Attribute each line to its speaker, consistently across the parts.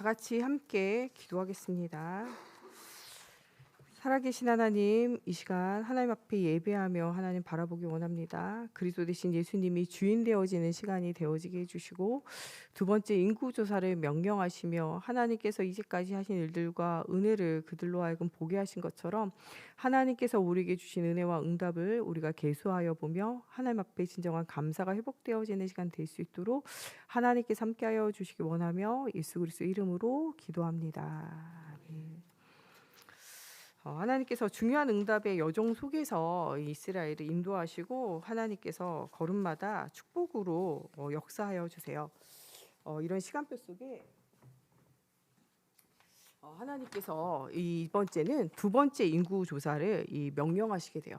Speaker 1: 다 같이 함께 기도하겠습니다. 살아계신 하나님, 이 시간 하나님 앞에 예배하며 하나님 바라보기 원합니다. 그리스도 대신 예수님이 주인 되어지는 시간이 되어지게 해주시고 두 번째 인구 조사를 명령하시며 하나님께서 이제까지 하신 일들과 은혜를 그들로 하여금 보게 하신 것처럼 하나님께서 우리에게 주신 은혜와 응답을 우리가 계수하여 보며 하나님 앞에 진정한 감사가 회복되어지는 시간 될 수 있도록 하나님께서 함께하여 주시기 원하며 예수 그리스도 이름으로 기도합니다. 어, 하나님께서 중요한 응답의 여정 속에서 이 이스라엘을 인도하시고 하나님께서 걸음마다 축복으로 어, 역사하여 주세요. 어, 이런 시간표 속에 어, 하나님께서 이 번째는 두 번째 인구 조사를 이 명령하시게 돼요.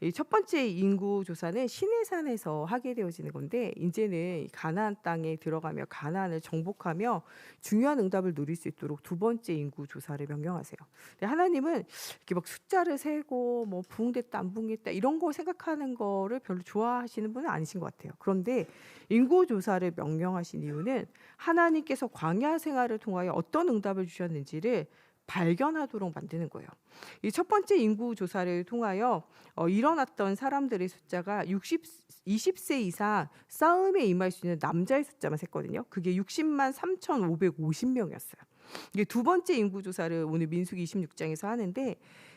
Speaker 1: 이 첫 번째 인구 조사는 시내산에서 하게 되어지는 건데 이제는 가나안 땅에 들어가며 가나안을 정복하며 중요한 응답을 누릴 수 있도록 두 번째 인구 조사를 명령하세요. 하나님은 이렇게 막 숫자를 세고 뭐 부흥됐다 안 부흥됐다 이런 거 생각하는 거를 별로 좋아하시는 분은 아니신 것 같아요. 그런데 인구 조사를 명령하신 이유는 하나님께서 광야 생활을 통하여 어떤 응답을 주셨는지 를 발견하도록 만드는 거예요. 이 첫 번째 인구 조사를 통하여 어, 일어났던 사람들의 숫자가 60, 20세 이상 싸움에 임할 수 있는 남자의 숫자만 셌거든요. 그게 60만 3,550명이었어요. 이게 두 번째 인구 조사를 오늘 민수기 26장에서 하는데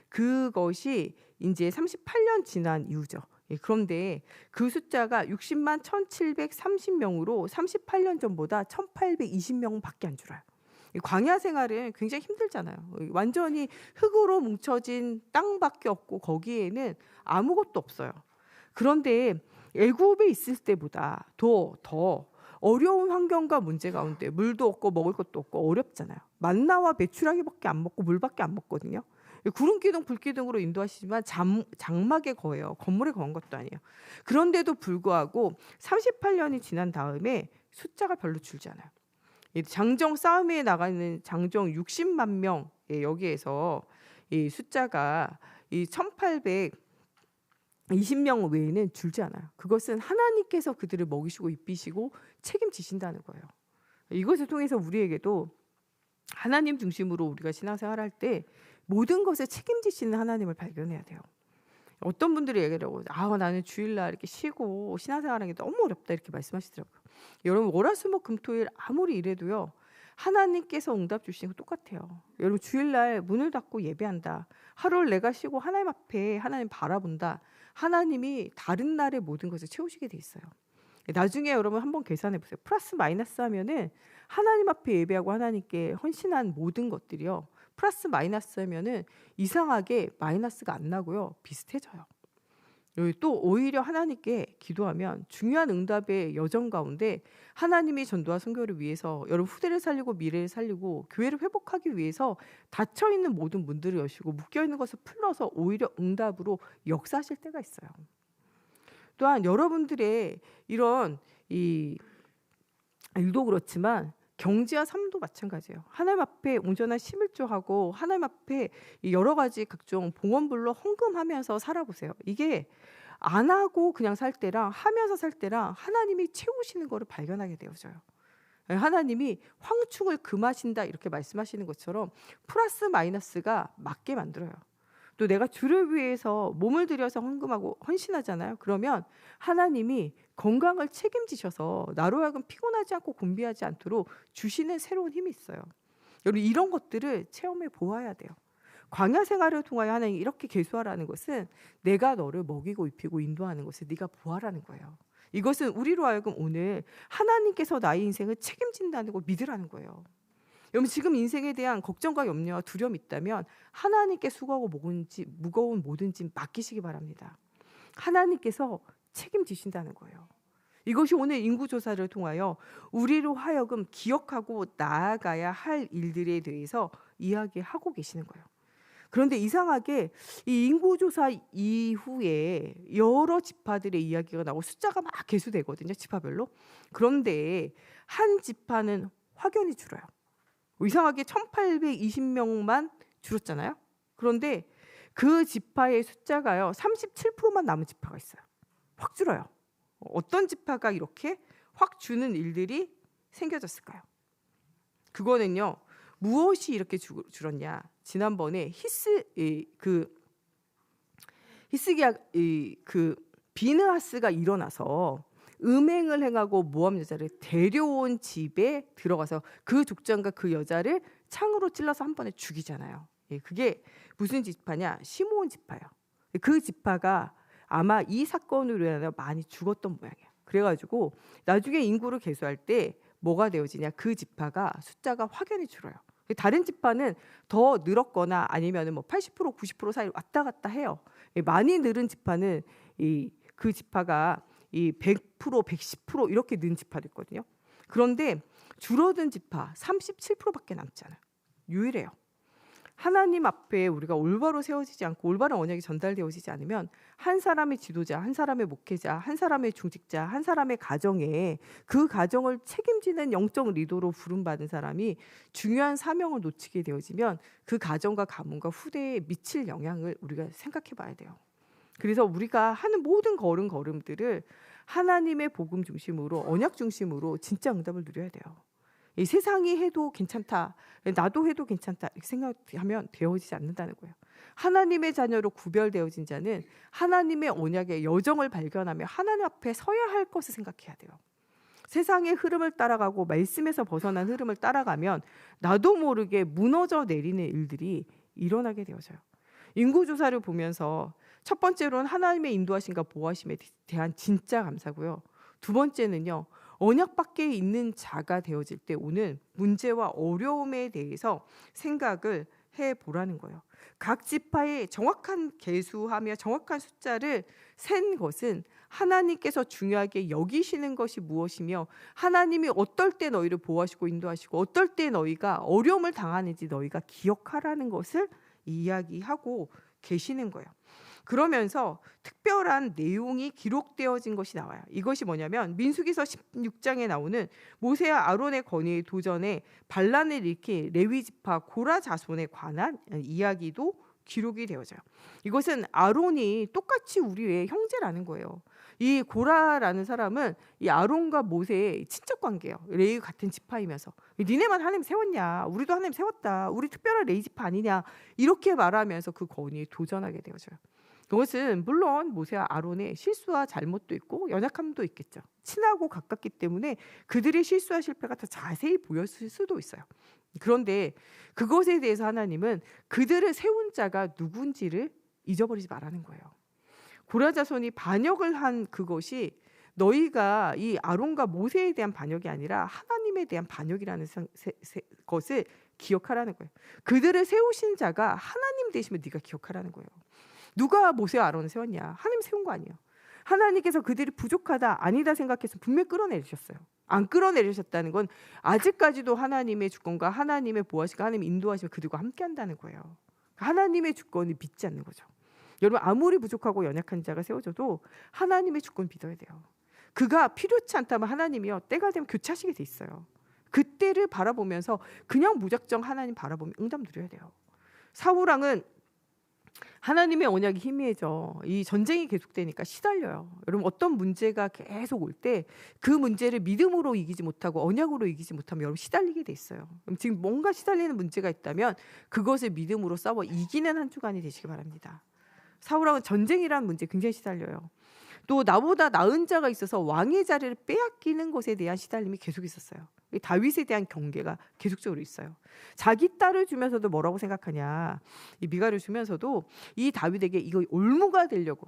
Speaker 1: 그것이 이제 38년 지난 이후죠. 예, 그런데 그 숫자가 60만 1,730명으로 38년 전보다 1,820명밖에 안 줄어요. 이 광야 생활은 굉장히 힘들잖아요. 완전히 흙으로 뭉쳐진 땅밖에 없고 거기에는 아무것도 없어요. 그런데 애굽에 있을 때보다 더 더 어려운 환경과 문제 가운데 물도 없고 먹을 것도 없고 어렵잖아요. 만나와 메추라기밖에 안 먹고 물밖에 안 먹거든요. 구름 기둥, 불 기둥으로 인도하시지만 잠, 장막에 거해요. 건물에 거한 것도 아니에요. 그런데도 불구하고 38년이 지난 다음에 숫자가 별로 줄지 않아요. 이 장정 싸움에 나가는 장정 60만 명 예, 여기에서 이 숫자가 이 1820명 외에는 줄지 않아요. 그것은 하나님께서 그들을 먹이시고 입히시고 책임지신다는 거예요. 이것을 통해서 우리에게도 하나님 중심으로 우리가 신앙생활 할때 모든 것을 책임지시는 하나님을 발견해야 돼요. 어떤 분들이 얘기를 하고 아 나는 주일날 이렇게 쉬고 신앙생활하는 게 너무 어렵다 이렇게 말씀하시더라고요. 여러분 월화수목금토일 아무리 이래도요 하나님께서 응답 주시는 거 똑같아요. 여러분 주일날 문을 닫고 예배한다. 하루를 내가 쉬고 하나님 앞에 하나님 바라본다. 하나님이 다른 날의 모든 것을 채우시게 돼 있어요. 나중에 여러분 한번 계산해 보세요. 플러스 마이너스 하면은 하나님 앞에 예배하고 하나님께 헌신한 모든 것들이요. 플러스 마이너스 하면은 이상하게 마이너스가 안 나고요. 비슷해져요. 또 오히려 하나님께 기도하면 중요한 응답의 여정 가운데 하나님이 전도와 선교를 위해서 여러분 후대를 살리고 미래를 살리고 교회를 회복하기 위해서 닫혀 있는 모든 문들을 여시고 묶여 있는 것을 풀어서 오히려 응답으로 역사하실 때가 있어요. 또한 여러분들의 이런 이 일도 그렇지만 경제와 삶도 마찬가지예요. 하나님 앞에 온전한 11조하고 하나님 앞에 여러 가지 각종 봉헌불로 헌금하면서 살아보세요. 이게 안 하고 그냥 살 때랑 하면서 살 때랑 하나님이 채우시는 것을 발견하게 되어져요. 하나님이 황충을 금하신다 이렇게 말씀하시는 것처럼 플러스 마이너스가 맞게 만들어요. 또 내가 주를 위해서 몸을 들여서 헌금하고 헌신하잖아요. 그러면 하나님이 건강을 책임지셔서 나로 하여금 피곤하지 않고 곤비하지 않도록 주시는 새로운 힘이 있어요. 여러분 이런 것들을 체험해 보아야 돼요. 광야 생활을 통하여 하나님 이렇게 계수하라는 것은 내가 너를 먹이고 입히고 인도하는 것을 네가 보아라는 거예요. 이것은 우리로 하여금 오늘 하나님께서 나의 인생을 책임진다는 걸 믿으라는 거예요. 여러분 지금 인생에 대한 걱정과 염려와 두려움이 있다면 하나님께 수고하고 무거운지 무거운 모든 짐 맡기시기 바랍니다. 하나님께서 책임지신다는 거예요. 이것이 오늘 인구 조사를 통하여 우리로 하여금 기억하고 나아가야 할 일들에 대해서 이야기하고 계시는 거예요. 그런데 이상하게 이 인구조사 이후에 여러 지파들의 이야기가 나오고 숫자가 막 개수되거든요. 지파별로. 그런데 한 지파는 확연히 줄어요. 이상하게 1820명만 줄었잖아요. 그런데 그 지파의 숫자가요. 37%만 남은 지파가 있어요. 확 줄어요. 어떤 지파가 이렇게 확 주는 일들이 생겨졌을까요? 그거는요. 무엇이 이렇게 줄- 줄었냐? 지난번에 히스 이, 그 히스기야 이그 비느하스가 일어나서 음행을 행하고 모함 여자를 데려온 집에 들어가서 그 족장과 그 여자를 창으로 찔러서 한 번에 죽이잖아요. 예, 그게 무슨 지파냐? 시므온 지파요. 그 지파가 아마 이 사건으로 인하여 많이 죽었던 모양이에요. 그래가지고 나중에 인구를 계수할 때 뭐가 되어지냐? 그 지파가 숫자가 확연히 줄어요. 다른 지파는 더 늘었거나 아니면은 뭐 80% 90% 사이 왔다 갔다 해요. 예, 많이 늘은 지파는 이그 지파가 이 100% 110% 이렇게 는 지파도 있거든요. 그런데 줄어든 지파 37%밖에 남지 않아요. 유일해요. 하나님 앞에 우리가 올바로 세워지지 않고 올바른 언약이 전달되어지지 않으면 한 사람의 지도자, 한 사람의 목회자, 한 사람의 중직자, 한 사람의 가정에 그 가정을 책임지는 영적 리더로 부름받은 사람이 중요한 사명을 놓치게 되어지면 그 가정과 가문과 후대에 미칠 영향을 우리가 생각해 봐야 돼요. 그래서 우리가 하는 모든 걸음 걸음들을 하나님의 복음 중심으로 언약 중심으로 진짜 응답을 누려야 돼요. 이 세상이 해도 괜찮다, 나도 해도 괜찮다 이렇게 생각하면 되어지지 않는다는 거예요. 하나님의 자녀로 구별되어진 자는 하나님의 언약의 여정을 발견하며 하나님 앞에 서야 할 것을 생각해야 돼요. 세상의 흐름을 따라가고 말씀에서 벗어난 흐름을 따라가면 나도 모르게 무너져 내리는 일들이 일어나게 되어져요. 인구 조사를 보면서 첫 번째로는 하나님의 인도하심과 보호하심에 대한 진짜 감사고요. 두 번째는요. 언약 밖에 있는 자가 되어질 때 오는 문제와 어려움에 대해서 생각을 해 보라는 거예요. 각 지파의 정확한 개수하며 정확한 숫자를 센 것은 하나님께서 중요하게 여기시는 것이 무엇이며 하나님이 어떨 때 너희를 보호하시고 인도하시고 어떨 때 너희가 어려움을 당하는지 너희가 기억하라는 것을 이야기하고 계시는 거예요. 그러면서 특별한 내용이 기록되어진 것이 나와요. 이것이 뭐냐면 민수기서 16장에 나오는 모세와 아론의 권위의 도전에 반란을 일으킨 레위 지파 고라 자손에 관한 이야기도 기록이 되어져요. 이것은 아론이 똑같이 우리의 형제라는 거예요. 이 고라라는 사람은 이 아론과 모세의 친척 관계예요. 레위 같은 지파이면서 니네만 하나님 세웠냐? 우리도 하나님 세웠다. 우리 특별한 레위 지파 아니냐? 이렇게 말하면서 그 권위에 도전하게 되어져요. 그것은 물론 모세와 아론의 실수와 잘못도 있고 연약함도 있겠죠. 친하고 가깝기 때문에 그들의 실수와 실패가 더 자세히 보였을 수도 있어요. 그런데 그것에 대해서 하나님은 그들을 세운 자가 누군지를 잊어버리지 말라는 거예요. 고라 자손이 반역을 한 그것이 너희가 이 아론과 모세에 대한 반역이 아니라 하나님에 대한 반역이라는 세, 세, 세, 것을 기억하라는 거예요. 그들을 세우신 자가 하나님 되시면 네가 기억하라는 거예요. 누가 모세와 아론을 세웠냐? 하나님 세운 거 아니에요. 하나님께서 그들이 부족하다 아니다 생각해서 분명히 끌어내리셨어요. 안 끌어내리셨다는 건 아직까지도 하나님의 주권과 하나님의 보호하시고 하나님 인도하시며 그들과 함께한다는 거예요. 하나님의 주권을 믿지 않는 거죠. 여러분 아무리 부족하고 연약한 자가 세워져도 하나님의 주권 믿어야 돼요. 그가 필요치 않다면 하나님이요 때가 되면 교체하시게 돼 있어요. 그때를 바라보면서 그냥 무작정 하나님 바라보면 응답 누려야 돼요. 사우랑은 하나님의 언약이 희미해져. 이 전쟁이 계속되니까 시달려요. 여러분 어떤 문제가 계속 올 때 그 문제를 믿음으로 이기지 못하고 언약으로 이기지 못하면 여러분 시달리게 돼 있어요. 지금 뭔가 시달리는 문제가 있다면 그것을 믿음으로 싸워 이기는 한 주간이 되시기 바랍니다. 사울왕은 전쟁이라는 문제 굉장히 시달려요. 또 나보다 나은 자가 있어서 왕의 자리를 빼앗기는 것에 대한 시달림이 계속 있었어요. 다윗에 대한 경계가 계속적으로 있어요. 자기 딸을 주면서도 뭐라고 생각하냐? 이 미가를 주면서도 이 다윗에게 이거 올무가 되려고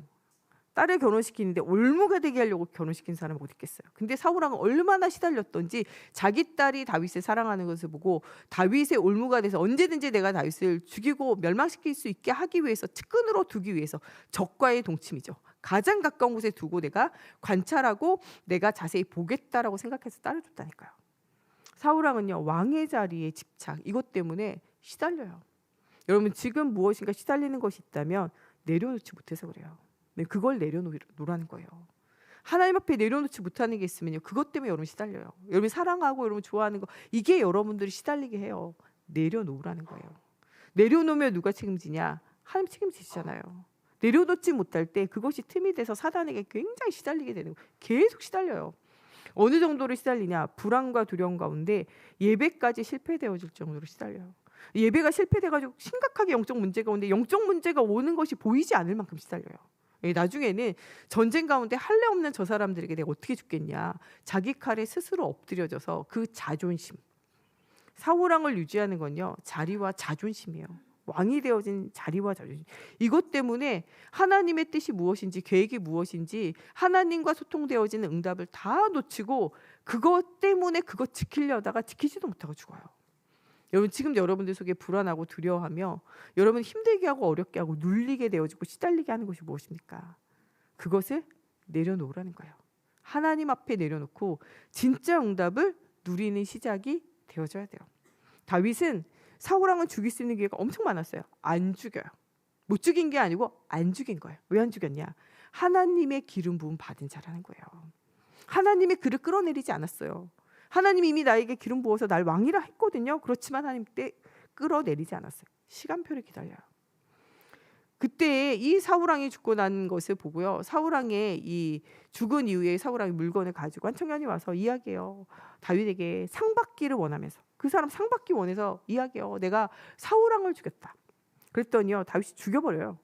Speaker 1: 딸을 결혼시키는데 올무가 되게 하려고 결혼시킨 사람은 어디 있겠어요. 근데 사울왕은 얼마나 시달렸던지 자기 딸이 다윗을 사랑하는 것을 보고 다윗의 올무가 돼서 언제든지 내가 다윗을 죽이고 멸망시킬 수 있게 하기 위해서 측근으로 두기 위해서 적과의 동침이죠. 가장 가까운 곳에 두고 내가 관찰하고 내가 자세히 보겠다라고 생각해서 딸을 줬다니까요. 사울왕은요 왕의 자리에 집착 이것 때문에 시달려요. 여러분 지금 무엇인가 시달리는 것이 있다면 내려놓지 못해서 그래요. 네, 그걸 내려놓으라는 거예요. 하나님 앞에 내려놓지 못하는 게 있으면요 그것 때문에 여러분 시달려요. 여러분 사랑하고 여러분 좋아하는 거 이게 여러분들이 시달리게 해요. 내려놓으라는 거예요. 내려놓으면 누가 책임지냐? 하나님 책임지시잖아요. 내려놓지 못할 때 그것이 틈이 돼서 사단에게 굉장히 시달리게 되는 거예요. 계속 시달려요. 어느 정도로 시달리냐? 불안과 두려움 가운데 예배까지 실패되어질 정도로 시달려요. 예배가 실패돼가지고 심각하게 영적 문제가 오는데 영적 문제가 오는 것이 보이지 않을 만큼 시달려요. 예, 나중에는 전쟁 가운데 할례 없는 저 사람들에게 내가 어떻게 죽겠냐? 자기 칼에 스스로 엎드려져서 그 자존심, 사우랑을 유지하는 건요 자리와 자존심이에요. 왕이 되어진 자리와 자존심. 이것 때문에 하나님의 뜻이 무엇인지 계획이 무엇인지 하나님과 소통되어지는 응답을 다 놓치고 그것 때문에 그것 지키려다가 지키지도 못하고 죽어요. 여러분 지금 여러분들 속에 불안하고 두려워하며 여러분 힘들게 하고 어렵게 하고 눌리게 되어지고 시달리게 하는 것이 무엇입니까? 그것을 내려놓으라는 거예요. 하나님 앞에 내려놓고 진짜 응답을 누리는 시작이 되어져야 돼요. 다윗은 사울왕은 죽일 수 있는 기회가 엄청 많았어요. 안 죽여요. 못 죽인 게 아니고 안 죽인 거예요. 왜 안 죽였냐? 하나님의 기름 부음 받은 자라는 거예요. 하나님의 그를 끌어내리지 않았어요. 하나님 이미 나에게 기름 부어서 날 왕이라 했거든요. 그렇지만 하나님 때 끌어내리지 않았어요. 시간표를 기다려요. 그때 이 사울왕이 죽고 난 것을 보고요. 사울왕의 이 죽은 이후에 사울왕이 물건을 가지고 한 청년이 와서 이야기해요. 다윗에게 상 받기를 원하면서 그 사람 상 받기 원해서 이야기해요. 내가 사울왕을 죽였다. 그랬더니요. 다윗이 죽여버려요.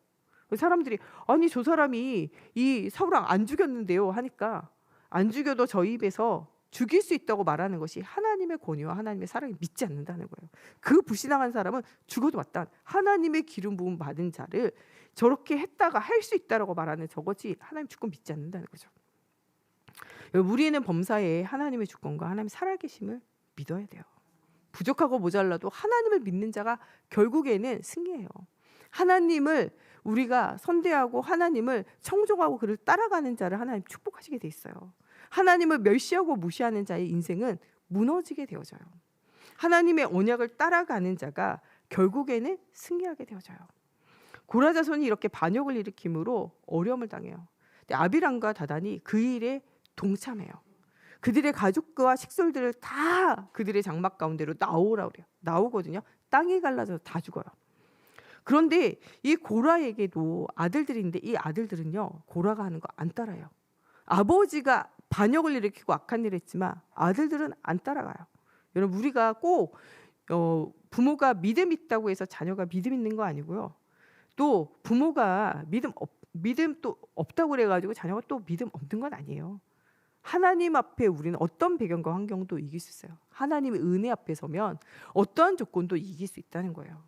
Speaker 1: 그 사람들이 아니 저 사람이 이 사울왕 안 죽였는데요 하니까 안 죽여도 저희 입에서 죽일 수 있다고 말하는 것이 하나님의 권위와 하나님의 사랑을 믿지 않는다는 거예요. 그 불신앙한 사람은 죽어도 마땅 하나님의 기름 부음 받은 자를 저렇게 했다가 할 수 있다라고 말하는 저것이 하나님 주권 믿지 않는다는 거죠. 우리는 범사에 하나님의 주권과 하나님 살아계심을 믿어야 돼요. 부족하고 모자라도 하나님을 믿는 자가 결국에는 승리해요. 하나님을 우리가 선대하고 하나님을 청종하고 그를 따라가는 자를 하나님 축복하시게 돼 있어요. 하나님을 멸시하고 무시하는 자의 인생은 무너지게 되어져요. 하나님의 언약을 따라가는 자가 결국에는 승리하게 되어져요. 고라자손이 이렇게 반역을 일으킴으로 어려움을 당해요. 아비람과 다단이 그 일에 동참해요. 그들의 가족과 식솔들을 다 그들의 장막 가운데로 나오라 그래요. 나오거든요. 땅이 갈라져서 다 죽어요. 그런데 이 고라에게도 아들들인데 이 아들들은요 고라가 하는 거 안 따라요. 아버지가 반역을 일으키고 악한 일을 했지만 아들들은 안 따라가요. 여러분 우리가 꼭 어, 부모가 믿음 있다고 해서 자녀가 믿음 있는 거 아니고요. 또 부모가 믿음 없, 믿음 또 없다고 그래가지고 자녀가 또 믿음 없는 건 아니에요. 하나님 앞에 우리는 어떤 배경과 환경도 이길 수 있어요. 하나님의 은혜 앞에 서면 어떠한 조건도 이길 수 있다는 거예요.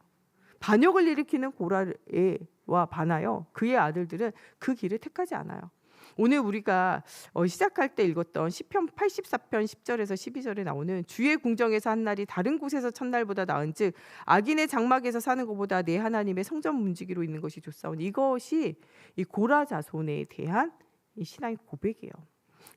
Speaker 1: 반역을 일으키는 고라와 반하여 그의 아들들은 그 길을 택하지 않아요. 오늘 우리가 어, 시작할 때 읽었던 시편 84편 10절에서 12절에 나오는 주의 궁정에서 한 날이 다른 곳에서 첫날보다 나은 즉 악인의 장막에서 사는 것보다 내 하나님의 성전 문지기로 있는 것이 좋사오니 이것이 이 고라 자손에 대한 이 신앙의 고백이에요.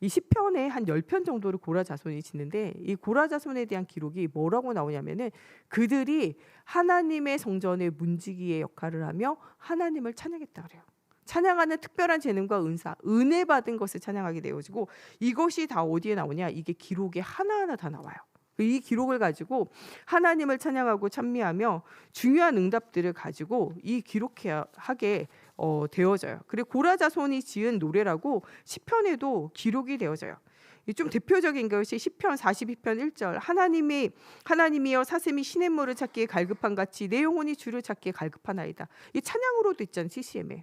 Speaker 1: 이 시편에 한 10편 정도를 고라 자손이 짓는데 이 고라 자손에 대한 기록이 뭐라고 나오냐면은 그들이 하나님의 성전의 문지기의 역할을 하며 하나님을 찬양했다 그래요. 찬양하는 특별한 재능과 은사, 은혜 받은 것을 찬양하게 되어지고 이것이 다 어디에 나오냐? 이게 기록에 하나하나 다 나와요. 이 기록을 가지고 하나님을 찬양하고 찬미하며 중요한 응답들을 가지고 이 기록하게 어, 되어져요. 그리고 고라자손이 지은 노래라고 시편에도 기록이 되어져요. 좀 대표적인 것이 시편 42편 1절 하나님이 하나님이여 사슴이 시냇 물을 찾기에 갈급한 같이 내 영혼이 주를 찾기에 갈급하나이다. 이 찬양으로도 있잖아요. CCM에.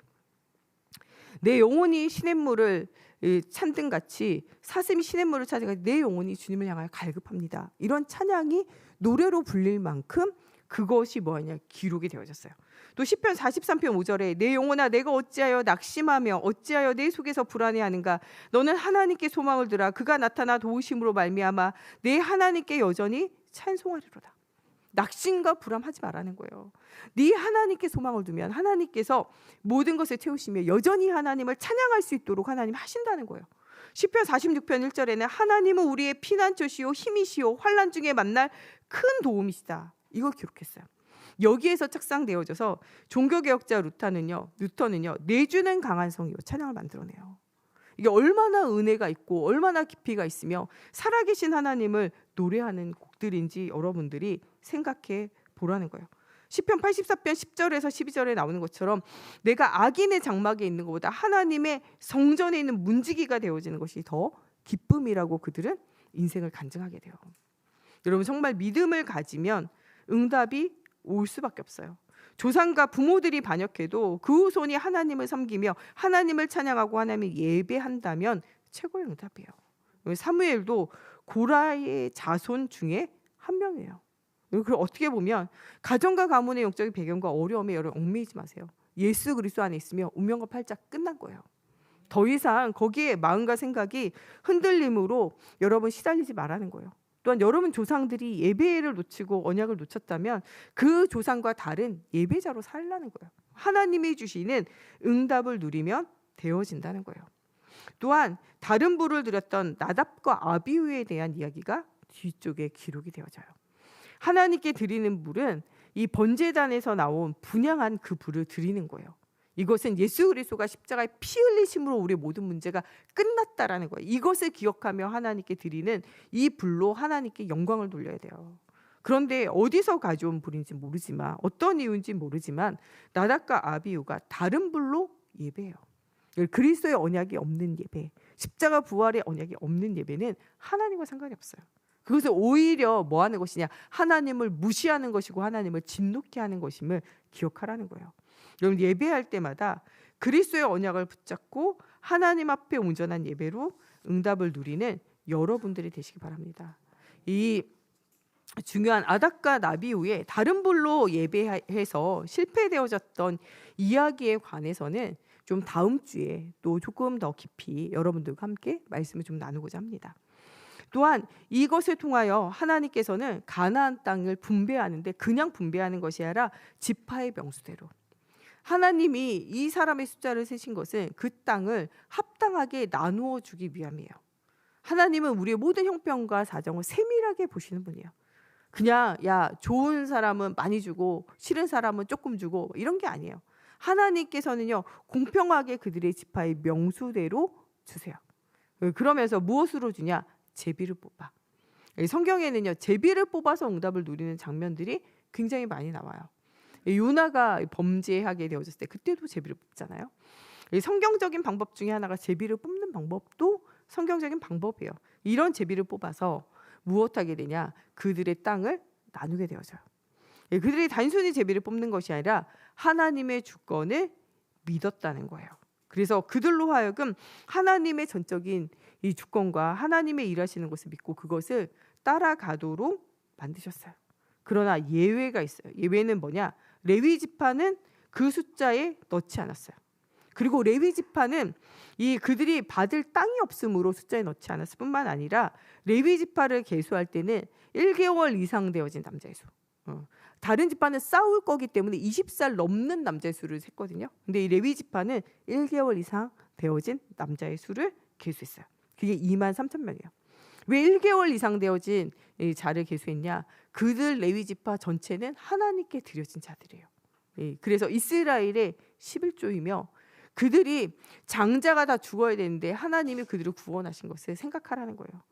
Speaker 1: 내 영혼이 시냇물을 찬등 같이 사슴이 시냇물을 찾아가 내 영혼이 주님을 향하여 갈급합니다. 이런 찬양이 노래로 불릴 만큼 그것이 뭐냐 기록이 되어졌어요. 또 시편 43편 5절에 내 영혼아 내가 어찌하여 낙심하며 어찌하여 내 속에서 불안해하는가 너는 하나님께 소망을 두라 그가 나타나 도우심으로 말미암아 내 하나님께 여전히 찬송하리로다. 낙심과 불안하지 말라는 거예요. 네 하나님께 소망을 두면 하나님께서 모든 것을 채우시며 여전히 하나님을 찬양할 수 있도록 하나님 하신다는 거예요. 시편 46편 1절에는 하나님은 우리의 피난처시요 힘이시요 환난 중에 만날 큰 도움이시다. 이걸 기록했어요. 여기에서 착상되어져서 종교개혁자 루터는요, 루터는요, 내주는 강한 성이요 찬양을 만들어내요. 이게 얼마나 은혜가 있고 얼마나 깊이가 있으며 살아계신 하나님을 노래하는 곡들인지 여러분들이 생각해 보라는 거예요. 시편 84편 10절에서 12절에 나오는 것처럼 내가 악인의 장막에 있는 것보다 하나님의 성전에 있는 문지기가 되어지는 것이 더 기쁨이라고 그들은 인생을 간증하게 돼요. 여러분 정말 믿음을 가지면 응답이 올 수밖에 없어요. 조상과 부모들이 반역해도 그 후손이 하나님을 섬기며 하나님을 찬양하고 하나님을 예배한다면 최고의 응답이에요. 사무엘도 고라의 자손 중에 한 명이에요. 그 어떻게 보면 가정과 가문의 영적인 배경과 어려움에 여러 얽매이지 마세요. 예수 그리스도 안에 있으며 운명과 팔짝 끝난 거예요. 더 이상 거기에 마음과 생각이 흔들림으로 여러분 시달리지 말라는 거예요. 또한 여러분 조상들이 예배를 놓치고 언약을 놓쳤다면 그 조상과 다른 예배자로 살라는 거예요. 하나님이 주시는 응답을 누리면 되어진다는 거예요. 또한 다른 불을 들였던 나답과 아비후에 대한 이야기가 뒤쪽에 기록이 되어져요. 하나님께 드리는 불은 이 번제단에서 나온 분양한 그 불을 드리는 거예요. 이것은 예수 그리스도가 십자가에 피 흘리심으로 우리 모든 문제가 끝났다라는 거예요. 이것을 기억하며 하나님께 드리는 이 불로 하나님께 영광을 돌려야 돼요. 그런데 어디서 가져온 불인지 모르지만 어떤 이유인지 모르지만 나답과 아비우가 다른 불로 예배해요. 그리스도의 언약이 없는 예배, 십자가 부활의 언약이 없는 예배는 하나님과 상관이 없어요. 그것을 오히려 뭐 하는 것이냐? 하나님을 무시하는 것이고 하나님을 진노케 하는 것임을 기억하라는 거예요. 여러분 예배할 때마다 그리스도의 언약을 붙잡고 하나님 앞에 온전한 예배로 응답을 누리는 여러분들이 되시기 바랍니다. 이 중요한 아닥과 나비 후에 다른 불로 예배해서 실패되어졌던 이야기에 관해서는 좀 다음 주에 또 조금 더 깊이 여러분들과 함께 말씀을 좀 나누고자 합니다. 또한 이것을 통하여 하나님께서는 가나안 땅을 분배하는데 그냥 분배하는 것이 아니라 지파의 명수대로 하나님이 이 사람의 숫자를 세신 것은 그 땅을 합당하게 나누어 주기 위함이에요. 하나님은 우리의 모든 형편과 사정을 세밀하게 보시는 분이에요. 그냥 야 좋은 사람은 많이 주고 싫은 사람은 조금 주고 이런 게 아니에요. 하나님께서는요 공평하게 그들의 지파의 명수대로 주세요. 그러면서 무엇으로 주냐? 제비를 뽑아. 성경에는요 제비를 뽑아서 응답을 누리는 장면들이 굉장히 많이 나와요. 요나가 범죄하게 되어졌을 때 그때도 제비를 뽑잖아요. 성경적인 방법 중에 하나가 제비를 뽑는 방법도 성경적인 방법이에요. 이런 제비를 뽑아서 무엇하게 되냐? 그들의 땅을 나누게 되어져요. 예, 그들이 단순히 제비를 뽑는 것이 아니라 하나님의 주권을 믿었다는 거예요. 그래서 그들로 하여금 하나님의 전적인 이 주권과 하나님의 일하시는 것을 믿고 그것을 따라가도록 만드셨어요. 그러나 예외가 있어요. 예외는 뭐냐? 레위 지파는 그 숫자에 넣지 않았어요. 그리고 레위 지파는 이 그들이 받을 땅이 없으므로 숫자에 넣지 않았을 뿐만 아니라 레위 지파를 계수할 때는 1개월 이상 되어진 남자의 수. 어. 다른 지파는 싸울 거기 때문에 20살 넘는 남자의 수를 셌거든요. 근데 이 레위 지파는 1개월 이상 되어진 남자의 수를 계수했어요. 그게 2만 3천 명이에요. 왜 1개월 이상 되어진 이 자를 계수했냐? 그들 레위 지파 전체는 하나님께 드려진 자들이에요. 예, 그래서 이스라엘의 11조이며 그들이 장자가 다 죽어야 되는데 하나님이 그들을 구원하신 것을 생각하라는 거예요.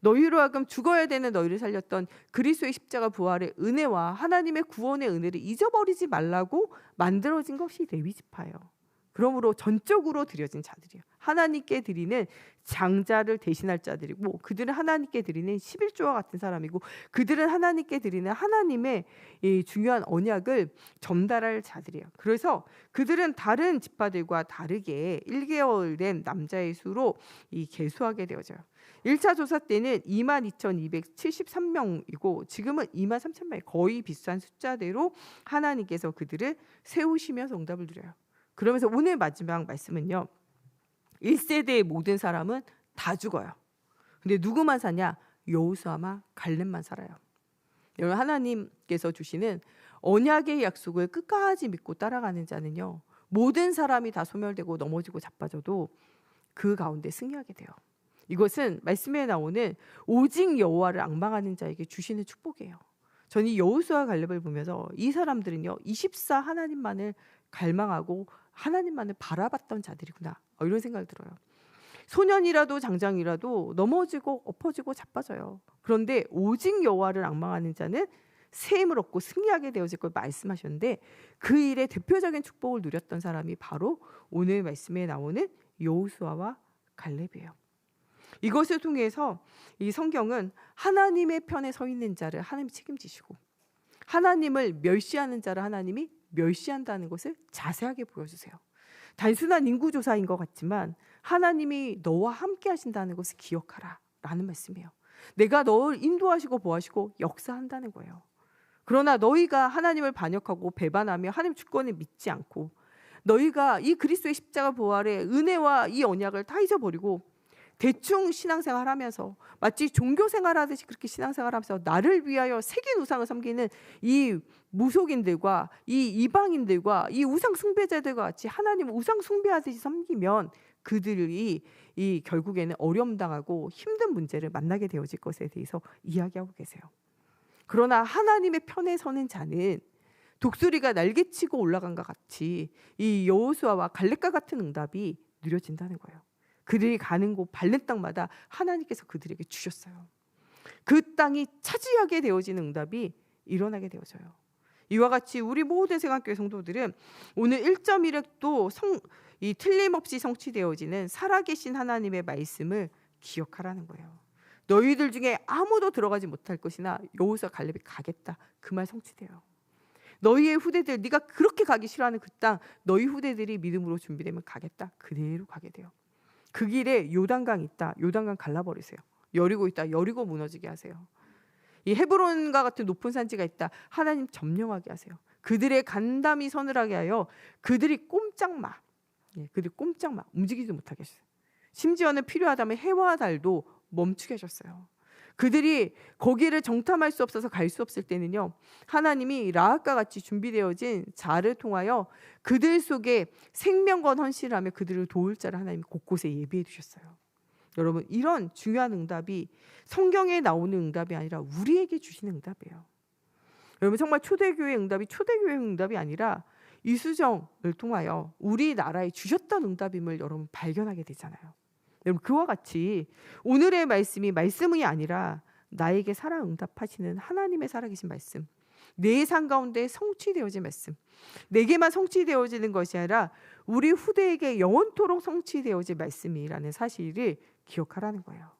Speaker 1: 너희로 하여금 죽어야 되는 너희를 살렸던 그리스도의 십자가 부활의 은혜와 하나님의 구원의 은혜를 잊어버리지 말라고 만들어진 것이 레위 지파예요. 그러므로 전적으로 드려진 자들이에요. 하나님께 드리는 장자를 대신할 자들이고 그들은 하나님께 드리는 11조와 같은 사람이고 그들은 하나님께 드리는 하나님의 이 중요한 언약을 전달할 자들이에요. 그래서 그들은 다른 지파들과 다르게 1개월 된 남자의 수로 이 계수하게 되어져요. 1차 조사 때는 22,273명이고 지금은 2만 3천 명 거의 비슷한 숫자대로 하나님께서 그들을 세우시면서 응답을 드려요. 그러면서 오늘 마지막 말씀은요. 1세대의 모든 사람은 다 죽어요. 근데 누구만 사냐? 여호수아마 갈렙만 살아요. 여러분 하나님께서 주시는 언약의 약속을 끝까지 믿고 따라가는 자는요. 모든 사람이 다 소멸되고 넘어지고 자빠져도 그 가운데 승리하게 돼요. 이것은 말씀에 나오는 오직 여호와를 앙망하는 자에게 주시는 축복이에요. 저는 이 여호수아 갈렙을 보면서 이 사람들은요. 24 하나님만을 갈망하고 하나님만을 바라봤던 자들이구나. 어, 이런 생각이 들어요. 소년이라도 장장이라도 넘어지고 엎어지고 자빠져요. 그런데 오직 여호와를 악망하는 자는 세임을 얻고 승리하게 되어질 걸 말씀하셨는데 그 일의 대표적인 축복을 누렸던 사람이 바로 오늘 말씀에 나오는 여호수아와 갈렙이에요. 이것을 통해서 이 성경은 하나님의 편에 서 있는 자를 하나님이 책임지시고 하나님을 멸시하는 자를 하나님이 멸시한다는 것을 자세하게 보여주세요. 단순한 인구조사인 것 같지만 하나님이 너와 함께 하신다는 것을 기억하라 라는 말씀이에요. 내가 너를 인도하시고 보하시고 역사한다는 거예요. 그러나 너희가 하나님을 반역하고 배반하며 하나님 주권을 믿지 않고 너희가 이 그리스도의 십자가 부활의 은혜와 이 언약을 다 잊어버리고 대충 신앙생활 하면서 마치 종교 생활 하듯이 그렇게 신앙생활 하면서 나를 위하여 새긴 우상을 섬기는 이 무속인들과 이 이방인들과 이 우상 숭배자들과 같이 하나님 우상 숭배하듯이 섬기면 그들이 이 결국에는 어려움 당하고 힘든 문제를 만나게 되어질 것에 대해서 이야기하고 계세요. 그러나 하나님의 편에 서는 자는 독수리가 날개치고 올라간 것 같이 이 여호수아와 갈렙과 같은 응답이 누려진다는 거예요. 그들이 가는 곳 밟는 땅마다 하나님께서 그들에게 주셨어요. 그 땅이 차지하게 되어지는 응답이 일어나게 되어져요. 이와 같이 우리 모든 생각교회 성도들은 오늘 1.1획도 성, 이 틀림없이 성취되어지는 살아계신 하나님의 말씀을 기억하라는 거예요. 너희들 중에 아무도 들어가지 못할 것이나 여호수아 갈렙이 가겠다. 그 말 성취돼요. 너희의 후대들 네가 그렇게 가기 싫어하는 그 땅 너희 후대들이 믿음으로 준비되면 가겠다. 그대로 가게 돼요. 그 길에 요단강 있다. 요단강 갈라버리세요. 여리고 있다. 여리고 무너지게 하세요. 이 헤브론과 같은 높은 산지가 있다. 하나님 점령하게 하세요. 그들의 간담이 서늘하게 하여 그들이 꼼짝 마. 예, 그들이 꼼짝 마 움직이지 못하게 하셨어요. 심지어는 필요하다면 해와 달도 멈추게 하셨어요. 그들이 거기를 정탐할 수 없어서 갈 수 없을 때는요. 하나님이 라합과 같이 준비되어진 자를 통하여 그들 속에 생명과 헌신을 하며 그들을 도울 자를 하나님이 곳곳에 예비해 두셨어요. 여러분 이런 중요한 응답이 성경에 나오는 응답이 아니라 우리에게 주시는 응답이에요. 여러분 정말 초대교회 응답이 초대교회 응답이 아니라 이수정을 통하여 우리나라에 주셨던 응답임을 여러분 발견하게 되잖아요. 여러분 그와 같이 오늘의 말씀이 말씀이 아니라 나에게 살아 응답하시는 하나님의 살아계신 말씀. 내 삶 가운데 성취되어진 말씀. 내게만 성취되어지는 것이 아니라 우리 후대에게 영원토록 성취되어질 말씀이라는 사실을 기억하라는 거예요.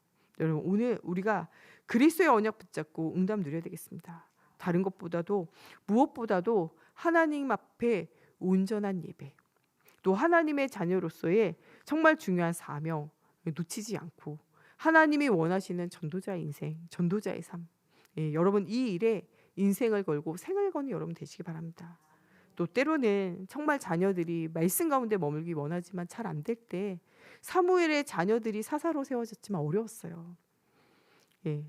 Speaker 1: 여러분 오늘 우리가 그리스도의 언약 붙잡고 응답 누려야 되겠습니다. 다른 것보다도 무엇보다도 하나님 앞에 온전한 예배, 또 하나님의 자녀로서의 정말 중요한 사명 놓치지 않고 하나님이 원하시는 전도자의 인생, 전도자의 삶. 예, 여러분 이 일에 인생을 걸고 생을 거는 여러분 되시기 바랍니다. 또 때로는 정말 자녀들이 말씀 가운데 머물기 원하지만 잘 안 될 때 사무엘의 자녀들이 사사로 세워졌지만 어려웠어요. 예.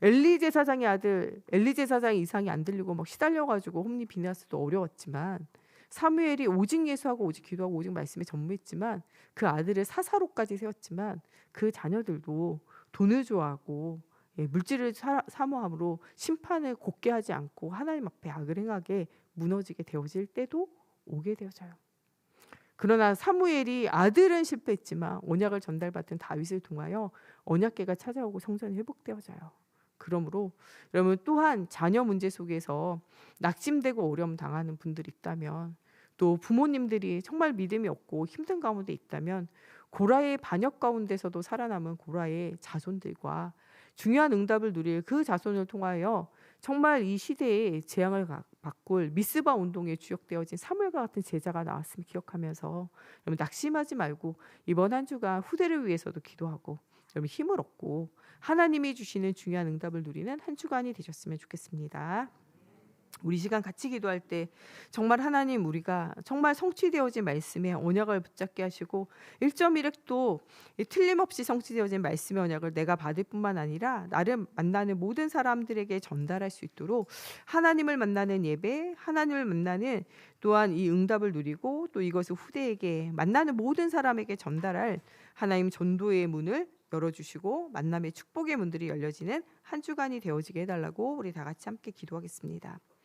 Speaker 1: 엘리 제사장의 아들 엘리 제사장의 이상이 안 들리고 막 시달려 가지고 홈리 비나스도 어려웠지만 사무엘이 오직 예수하고 오직 기도하고 오직 말씀에 전무했지만 그 아들을 사사로까지 세웠지만 그 자녀들도 돈을 좋아하고 예, 물질을 사, 사모함으로 심판을 곱게 하지 않고 하나님 앞에 악을 행하게 무너지게 되어질 때도 오게 되어져요. 그러나 사무엘이 아들은 실패했지만 언약을 전달받은 다윗을 통하여 언약계가 찾아오고 성전이 회복되어져요. 그러므로 여러분 또한 자녀 문제 속에서 낙심되고 어려움 당하는 분들이 있다면 또 부모님들이 정말 믿음이 없고 힘든 가운데 있다면 고라의 반역 가운데서도 살아남은 고라의 자손들과 중요한 응답을 누릴 그 자손을 통하여 정말 이 시대에 재앙을 바꿀 미스바 운동에 주역되어진 사물과 같은 제자가 나왔음을 기억하면서 여러분 낙심하지 말고 이번 한 주간 후대를 위해서도 기도하고 여러분 힘을 얻고 하나님이 주시는 중요한 응답을 누리는 한 주간이 되셨으면 좋겠습니다. 우리 시간 같이 기도할 때 정말 하나님 우리가 정말 성취되어진 말씀의 언약을 붙잡게 하시고 1.1획도 틀림없이 성취되어진 말씀의 언약을 내가 받을 뿐만 아니라 나를 만나는 모든 사람들에게 전달할 수 있도록 하나님을 만나는 예배, 하나님을 만나는 또한 이 응답을 누리고 또 이것을 후대에게 만나는 모든 사람에게 전달할 하나님 전도의 문을 열어주시고 만남의 축복의 문들이 열려지는 한 주간이 되어지게 해달라고 우리 다 같이 함께 기도하겠습니다.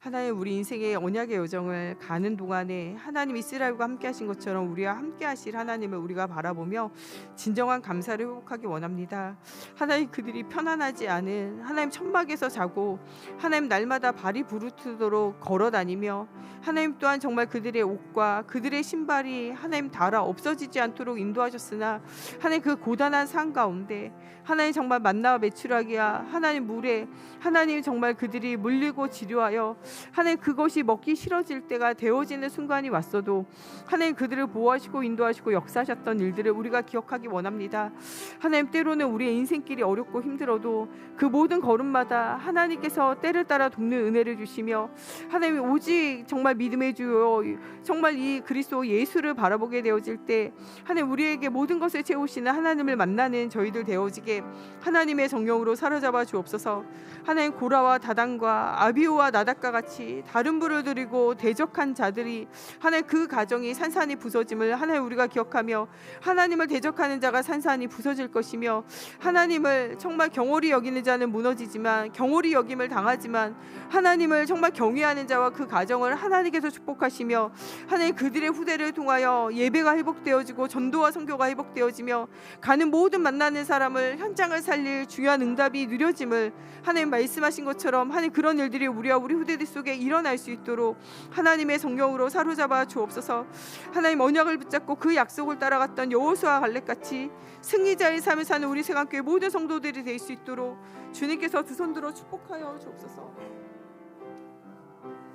Speaker 1: 하나님 우리 인생의 언약의 여정을 가는 동안에 하나님 이스라엘과 함께 하신 것처럼 우리와 함께 하실 하나님을 우리가 바라보며 진정한 감사를 회복하기 원합니다. 하나님 그들이 편안하지 않은 하나님 천막에서 자고 하나님 날마다 발이 부르트도록 걸어 다니며 하나님 또한 정말 그들의 옷과 그들의 신발이 하나님 닳아 없어지지 않도록 인도하셨으나 하나님 그 고단한 삶 가운데 하나님 정말 만나와 메추라기야 하나님 물에 하나님 정말 그들이 물리고 지루하여 하나님 그것이 먹기 싫어질 때가 되어지는 순간이 왔어도 하나님 그들을 보호하시고 인도하시고 역사하셨던 일들을 우리가 기억하기 원합니다. 하나님 때로는 우리의 인생길이 어렵고 힘들어도 그 모든 걸음마다 하나님께서 때를 따라 돕는 은혜를 주시며 하나님 오직 정말 믿음의 주요 정말 이 그리스도 예수를 바라보게 되어질 때 하나님 우리에게 모든 것을 채우시는 하나님을 만나는 저희들 되어지게 하나님의 정령으로 사로잡아 주옵소서. 하나님 고라와 다단과 아비오와 나닥과 같이 다른 불을 들이고 대적한 자들이 하나님 그 가정이 산산이 부서짐을 하나님 우리가 기억하며 하나님을 대적하는 자가 산산이 부서질 것이며 하나님을 정말 경홀히 여기는 자는 무너지지만 경홀히 여김을 당하지만 하나님을 정말 경외하는 자와 그 가정을 하나님께서 축복하시며 하나님 그들의 후대를 통하여 예배가 회복되어지고 전도와 선교가 회복되어지며 가는 모든 만나는 사람을 현장을 살릴 중요한 응답이 누려짐을 하나님 말씀하신 것처럼 하나님 그런 일들이 우리와 우리 후대들 속에 일어날 수 있도록 하나님의 성령으로 사로잡아 주옵소서. 하나님 언약을 붙잡고 그 약속을 따라갔던 여호수아 갈렙 같이 승리자의 삶을 사는 우리 세강교회 모든 성도들이 될 수 있도록 주님께서 두 손 들어 축복하여 주옵소서